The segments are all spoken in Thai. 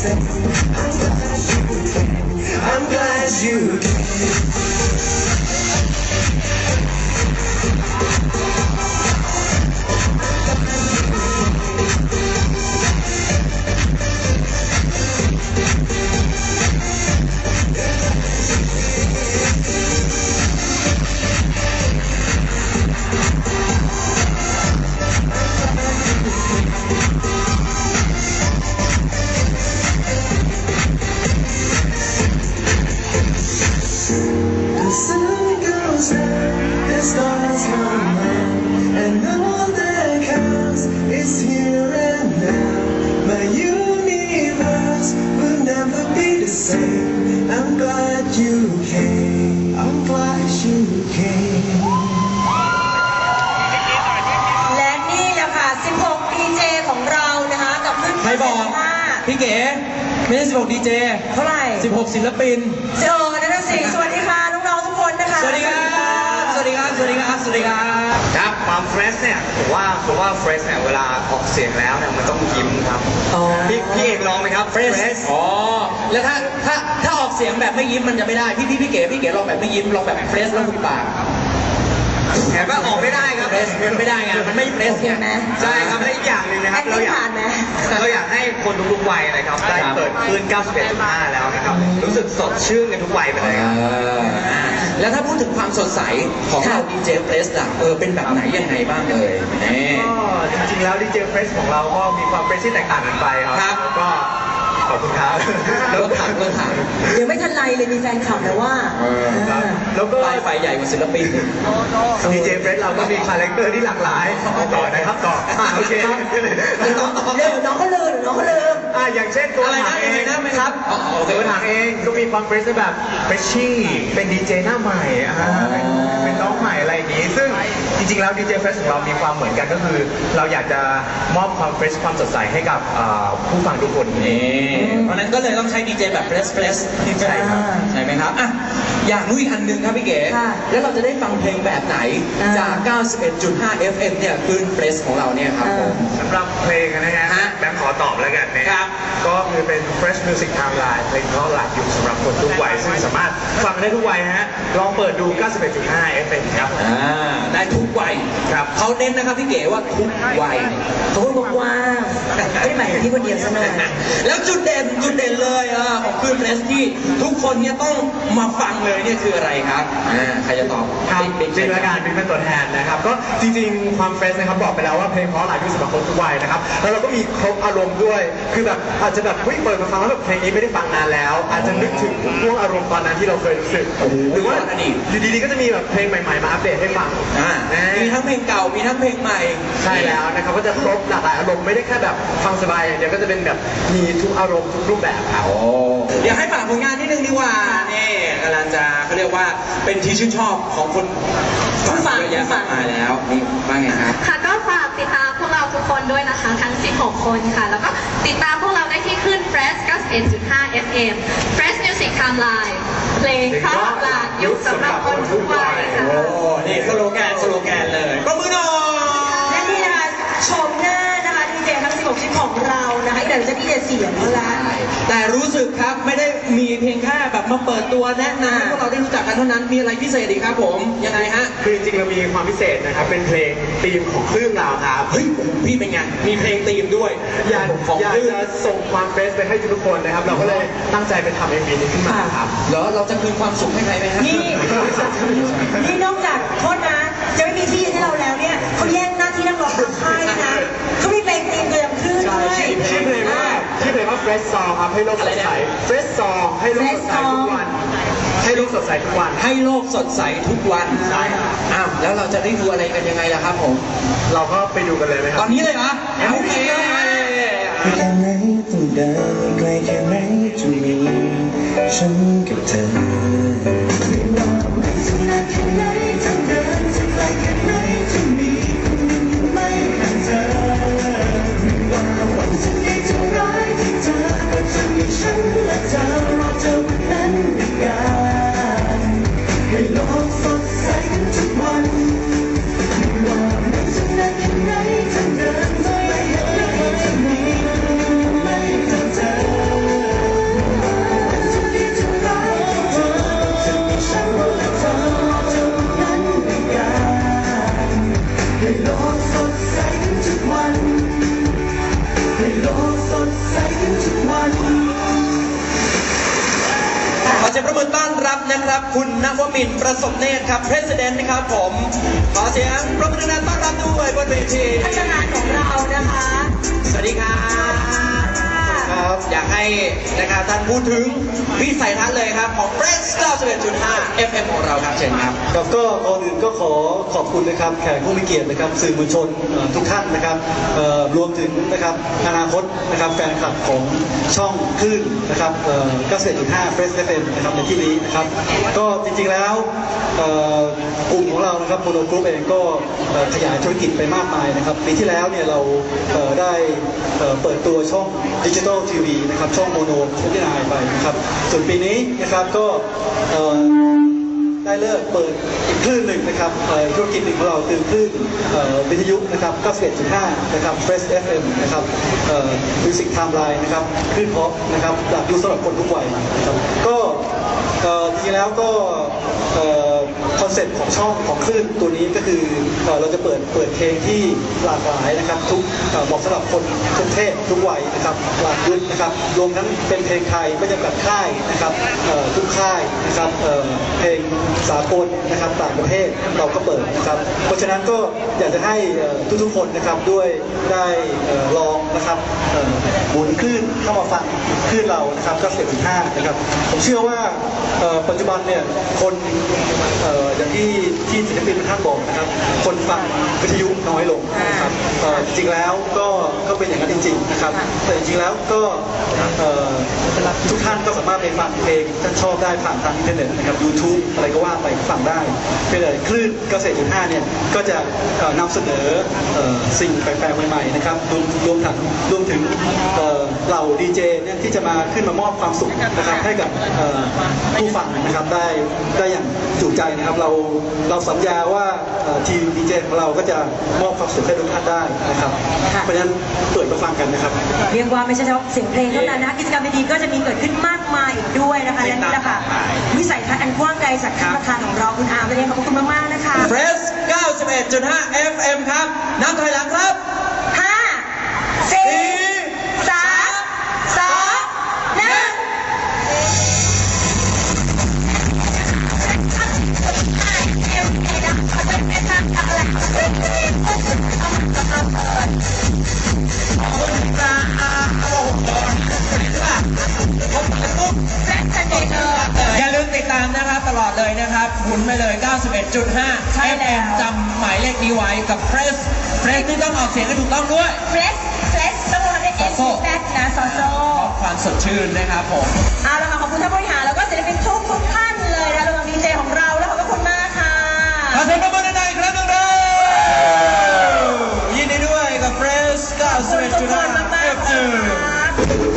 I'm glad you came. I'm glad you came. เจเท่าไหร่ 16 ศิลปิน เจอนั่นนะสิสวัสดีค่ะน้องๆทุกคนนะคะสวัสดีครับ สวัสดีครับ สวัสดีครับ สวัสดีครับครับความเฟรชเนี่ยผมว่าผมว่าเฟรชเนี่ยเวลาออกเสียงแล้วเนี่ยมันต้องยิ้มครับอ๋อพี่พี่เอกลองไหมครับเฟรชอ๋อ แล้วถ้าถ้าถ้าออกเสียงแบบไม่ยิ้มมันจะไม่ได้ พี่พี่พี่เก๋พี่เก๋ลองแบบไม่ยิ้มลองแบบเฟรชแล้วหุบปาก เห็นว่าออกไม่ได้ครับเฟรชมันไม่ได้ไงมันไม่เฟรชโอเคไงไหมใช่ครับและอีกอย่างหนึ่งนะครับแอดมิเรานอยากผ่านไหมเราอยากให้คนทุกๆวัยนะครับได้ครับเปิดคลื่น91.5 แล้วนะครับ รู้สึกสดชื่นกันทุกวัยไปเลยครับแล้วถ้าพูดถึงความสดใสของเราดีเจเฟรชล่ะเออเป็นแบบไหนยังไงบ้างเอ่ยนี่ก็จริงๆแล้วดีเจเฟรชของเราก็มีความเฟรชที่แตกต่างกันไปครับครับแล้วก็ ขอบคุณครับรถถังรถถังยังไม่ทันไรเลยมีแฟนคลับแล้วว่าเออครับ แล้วก็ไฟไฟใหญ่กว่าศิลปินดีเจเฟรชเราก็มีคาแรคเตอร์ที่หลากหลายเอาต่อนะครับต่ออ่าโอเคเร็วน้องก็ลืมน้องก็ลืม อ่าอย่างเช่นตัวอะไรนะถังเอยังไงงนะไม่ครับอ๋อโอเค ตัวถังเองก็มีความเฟรชแบบเฟรชชี่เป็นดีเจหน้าใหม่อ่าเป็นเป็นน้องใหม่อะไรอย่างนี้ ซึ่ง จริงๆแล้วดีเจเฟรชของเรามีความเหมือนกันก็คือ เราอยากจะมอบความเฟรชความสดใสให้กับอ่าผู้ฟังทุกคนนี่ เพราะฉะนั้นก็เลยต้องใช้ดีเจแบบเฟรชเฟรชใช่ครับ ใช่ไหมครับอะอย่างนู้นอีกอันหนึ่งครับพี่เก๋ค่ะแล้วเราจะได้ฟังเพลงแบบไหนอ่า จาก 91.5 FM เนี่ยคลื่นเฟรชของเราเนี่ยครับผม สำหรับเพลงนะฮะฮะแบงค์ขอตอบแล้วกันนะคครัรับบก็คือเป็น Fresh Music Timeline เพลงเพราะหลักอยู่สำหรับคนทุกวัย ซึ่งสามารถฟังได้ทุกวัยนะฮะ ลองเปิดดู 91.5 FM ครับ อ่าได้ทุกวัยครับเขาเน้นนะครับพี่เก๋ว่าทุกวัยเขาพูดบอกว่าไม่ได้หมายถึงพี่คนเดียวซะหน่อยแล้วจุดเด่นจุดเด่นเลยเออของคลื่นเฟรชที่ทุกคนเนี่ยต้องมาฟังเลยเนี่ยคืออะไรครับอ่าใครจะตอบครับบิ๊กจริงและการเป็นตัวแทนนะครับ ก็จริงๆความเฟรชนะครับบอกไปแล้วว่าเพลงเพราะหลายยุคสำหรับคนทุกวัยนะครับแล้วเราก็มีครบอารมณ์ด้วย คือแบบอาจจะแบบเฮ้ยเปิดมาฟังแล้วแบบเพลงนี้ไม่ได้ฟังนานแล้ว อาจจะนึกถึงช่วงอารมณ์ตอนนั้นที่เราเคยรู้สึกหรือว่าอยู่ดีๆก็จะมีแบบเพลงใหม่ๆมาอัปเดตให้ฟังอ่านะมีทั้งเพลงเก่ามีทั้งเพลงใหม่ ใช่แล้วนะครับก็จะครบหลากหลายอารมณ์ไม่ได้แค่แบบฟังสบายอย่างเดียวก็จะเป็นแบบมีทุกอารมณ์ทุกรูปแบบครับโอ้เดี๋ยวให้ฝากผลงานนิดนึงดีกว่านี่กำลังจะเขาเรียกว่าเป็นที่ชื่นชอบของคนผู้ฟังเยอะแยะผู้ฟัมางกมายแล้วนี่ว่าไงครับ ค่ะก็ฝากติดตามพวกเราทุกคนด้วยนะคะ ทั้ง 16 คนค่ะ แล้วก็ติดตามพวกเราได้ที่ขึ้น Fresh 91.5 FM Fresh Music Timeline เพลงเพราะหลากยุคสำหรับคนทุกวัยค่ะ โอ้นี่สโลแกนสโลแกนเลยปรบมือหน่อย และนี่นะคะชมหน้านะคะดีเจทั้ง16ชิ้นของเรานะคะเดี๋ยวจะดีเจเสียงแล้วละ แต่รู้สึกครับไม่ได้มีเพียงแค่แบบ มาเปิดตัวแนะนำให้พวกเราได้รู้จักกันเท่านั้นมีอะไรพิเศษอีกครับผมยังไงฮะคือจริงๆเรามีความพิเศษนะครับ เป็นเพลงธีมของคลื่นเราครับเฮ้ยพี่เป็นไงมีเพลงธีมด้วยอยากของอยากคลื่นจะส่งความเฟรชไปให้ทุกๆคนนะครับ เราก็เลยตั้งใจไปทำเอ็มวีนี้ขึ้นมาครับ แล้วเราจะคืนความสุขให้ใครไหมฮะนี่นี่นอกจากโทษนะจะไม่มีที่ให้เราแล้วเนี่ยเขาแย่งหน้าที่นักร้องทางค่ายด้วยนะเขามีเพลงตีมเดิมขึ้นใช่ด้วยชื่อชื่อเพลงว่า ชื่อเพลงว่า Fresh Song ครับให้โลกสดใส Fresh Song ให้โลกสดใสทุกวัน ให้โลกสดใสทุกวัน ให้โลกสดใสทุกวันใช่ครับ อ้าวแล้วเราจะได้ดูอะไรกันยังไงล่ะครับผม เราก็ไปดูกันเลยไหมคตรัอบนนี้เลยเหรอโอเค แค่ไหนต้องเดินไกลแค่ไหนจะมีฉันกับเธอไม่ว่าไม่จะนานแค่ไหนจะเดินจะไกลแค่ไหนจะ ฉันและเธอรอเธอวันนั้นด้วยกันให้โลกสดใสกันทุกวันไม่ว่ามันจะนานแค่ไหน ครับ คุณนวมินประสบเนตรครับ President นะครับผม ขอเสียงปรบมือดังๆต้อนรับด้วยบนเวทีากให้นะครับท่านพูดถึงวิสัยทัศน์เลยครับ ของ Press 91.5 FM ของเราครับเชิญครับ ครับก็ก่อนอื่นก็ขอขอบคุณนะครับแขกผู้มีเกียรตินะครับสื่อมวลชนเอ่อทุกท่านนะครับเอ่อรวมถึงนะครับอนาคตนะครับแฟนคลับของช่องคลื่นนะครับเกษตรจุดห้าเฟสเอฟเอ็มนะครับในที่นี้นะครับก็จริงๆแล้วเอ่อกลุ่มของเรานะครับโมโนกรุ๊ปเองก็เอ่อขยายธุรกิจไปมากมายนะครับปีที่แล้วเนี่ยเราเอ่อได้เอ่อเปิดตัวช่องดิจิทัลทีวีนะครับช่องโมโนทุกนายไปนะครับ ส่วนปีนี้นะครับก็ได้เลิกเปิดอีกคลื่นหนึ่งนะครับธุรกิจหนึ่งของเราคือคลื่นวิทยุนะครับ91.5 นะครับ Fresh FM นะครับมิวสิกไทม์ไลน์นะครับคลื่นเพาะนะครับอยากดูสำหรับคนทุกวัยนะครับก็เอ่จริงแล้วก็ เซ็ปต์ของช่องของคลื่นตัวนี้ก็คือเอเราจะเปิดเปิดเพลงที่หลากหลายนะครับทุกเอ่อเหมาะสำหรับคนทุกเพศทุกวัยนะครับหลากยุคนะครับรวมทั้งเป็นเพลงไทยไม่จำกัดค่ายนะครับทุกค่ายนะครับเเพลงสากลนะครับต่างประเทศเราก็เปิดนะครับ เพราะฉะนั้นก็อยากจะให้เอ่อทุกๆคนนะครับด้วยได้ลองนะครับหมุนคลื่นเข้ามาฟังคลื่นเรานะครับก็เสียถึงห้านะครับผมเชื่อว่าปัจจุบันเนี่ยคนเอ่อ อย่างที่ที่ศิลปินท่านบอกนะครับ คนฟังวิทยุน้อยลงนะครับเอ่อจริงๆแล้วก็ก็เป็นอย่างนั้นจริง ๆ นะครับ แต่จริงๆแล้วก็เอ่อทุกท่านก็สามารถไปฟังเพลงท่านชอบได้ผ่านทางอินเทอร์เน็ตนะครับ YouTube อะไรก็ว่าไปฟังได้เพียงแต่คลื่นเกษตรจุดห้าเนี่ยก็จะเอ่อนำเสนอเอ่อสิ่งแปลกๆใหม่ๆนะครับรวมรวมถึงรวมถึงเอ่อเหล่าดีเจเนี่ยที่จะมาขึ้นมามอบความสุขนะครับให้กับเอ่อผู้ฟังนะครับได้ได้อย่างจุใจนะครับเราเราสัญญาว่าเอ่อทีมดีเจของเราก็จะมอบความสุขให้ทุกท่านได้นะครับค่ะเพราะฉะนั้นเปิดมาฟังกันนะครับ เรียกว่าไม่ใช่เฉพาะเสียงเพลงเท่านั้นนะคะกิจกรรมดีๆก็จะมีเกิดขึ้นมากมายอีกด้วยนะคะและนี่แหละค่ะวิสัยทัศน์อันกว้างไกลจากท่านประธานของเราคุณอาร์มนั่นเองขอบคุณมากๆนะคะ Press 91.5 FM ครับนับถอยหลังครับ นะครับ หมุนไปเลย 91.5 ใช่แล้ว FM จำหมายเลขนี้ไว้กับ Press Press นี่ต้องออกเสียงให้ถูกต้องด้วย เฟรชเฟรชต้องรอได้เอสแซนะซอโซความสดชื่นนะครับผม เอาละค่ะขอบคุณท่านบริหารแล้วก็ศิลปินทุกทุกๆท่านเลยนะรวมถึงดีเจของเราแล้วขอบพระคุณมากค่ะ ขอเสียงปรบมือดังๆอีกครั้งหนึ่งเลยยินดีด้วยกับ Press ขอบคุณทุกคนมาก91.5ๆค่ะ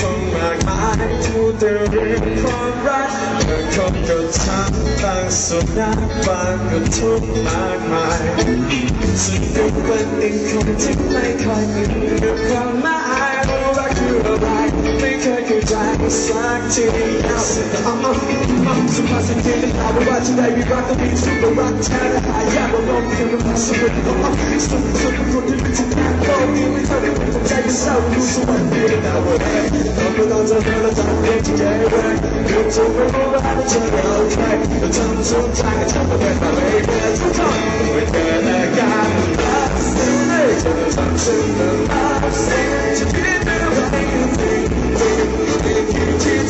คนมากมายพูดแต่เรื่องความรักบางคนก็ทำบางสุนัขบางก็ทุกข์มากมายฉันก็เป็นอีกคนที่ไม่ค่อยมีความหมาย เคยเข้าใจสักทีเอามามาสุภาษิตที่จะเอาว่าจะได้มีรักก็มีสุขรักแท้และหายากกว่าลมคือมันสุดของมันสุดสุดคนที่ไม่ถึงแค่โลกนี้ไม่เท่ากับใจเศร้าดูสวรรค์อยู่ในดาวเรเราไม่ต้องจะเดินและทำเรื่องที่แย่แรงคือจะไม่รู้ว่าจะเอาใครจะทำสุดท้ายก็ทำไปแบบอะไรเนี่ยทุกท่อนไม่เกิดอาการรักสิ่งนี้จะทำฉันต้องรักสิ่ง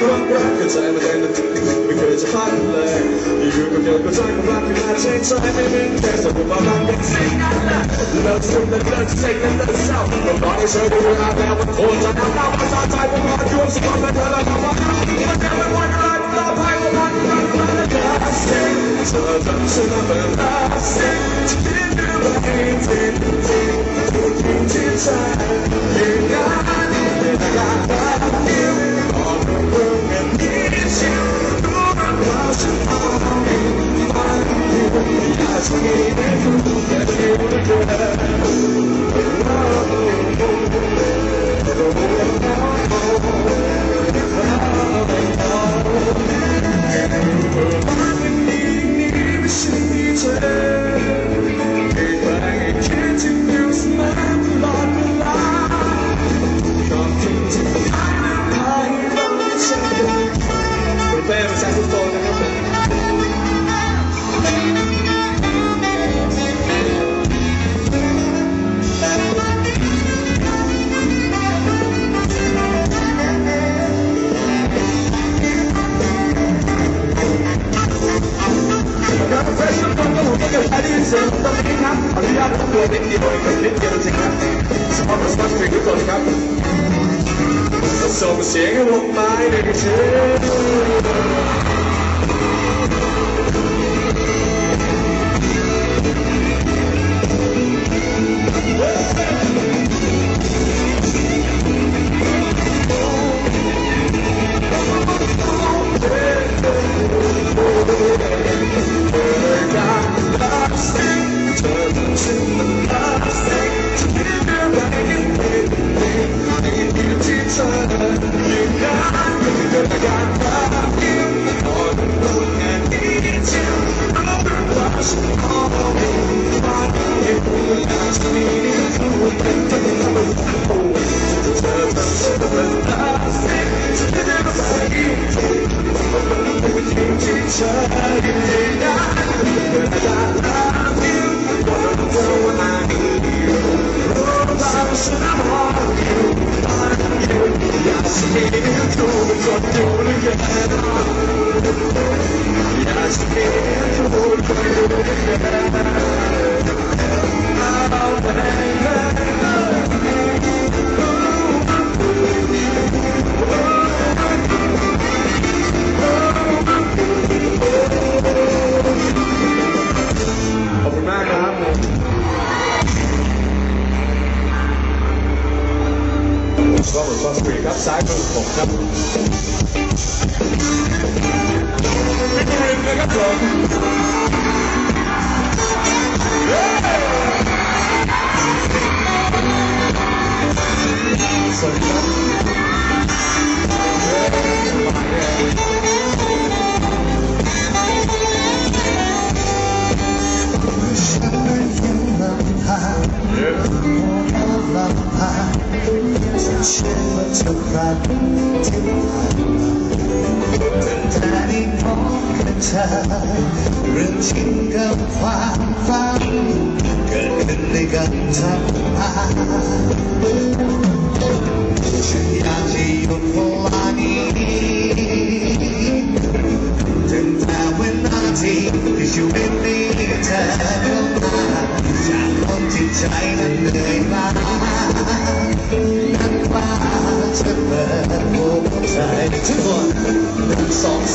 คนที่มีความรักเข้าใจมาได้แล้วไม่เคยจะพักเลยอยู่กับเดียวก็ใจความรักขึ้นมาใช้ใจไม่เป็นแค่สมมติว่ารักเป็นสิ่งนั้นแหละเลิกสุด Let's get it, let's get it, get it. รักถึงแต่ได้พบกับเรื่องจริงกับความฝันเกิดขึ้นในกันทับมาฉันอยากจะหยุดเวลานี้ถึงแต่วินาทีที่ชีวิตนี้เธอเข้ามาจากคนที่ใจนั้นเลยมา two, one, and started.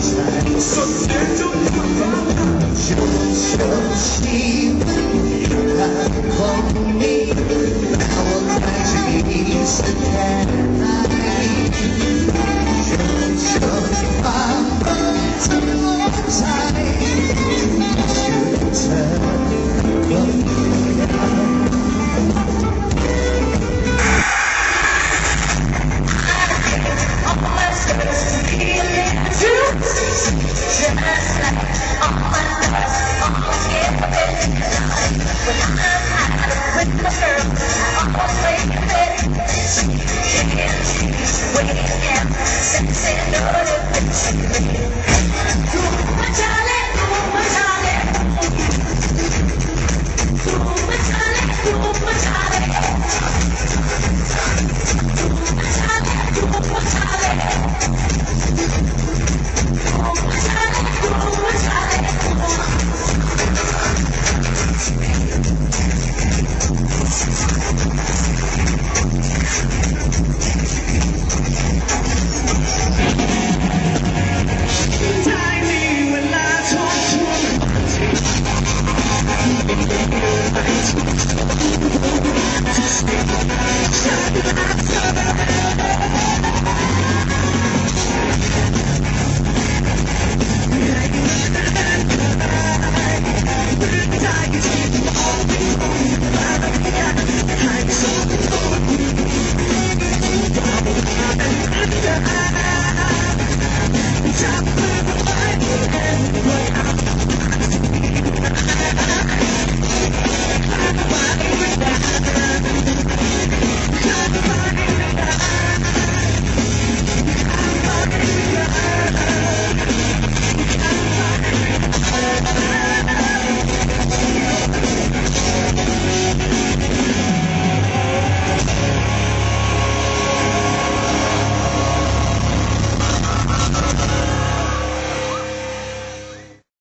Show, show, she, like, When you get down, say, say, no, no, no, no, no, no, no, no, no,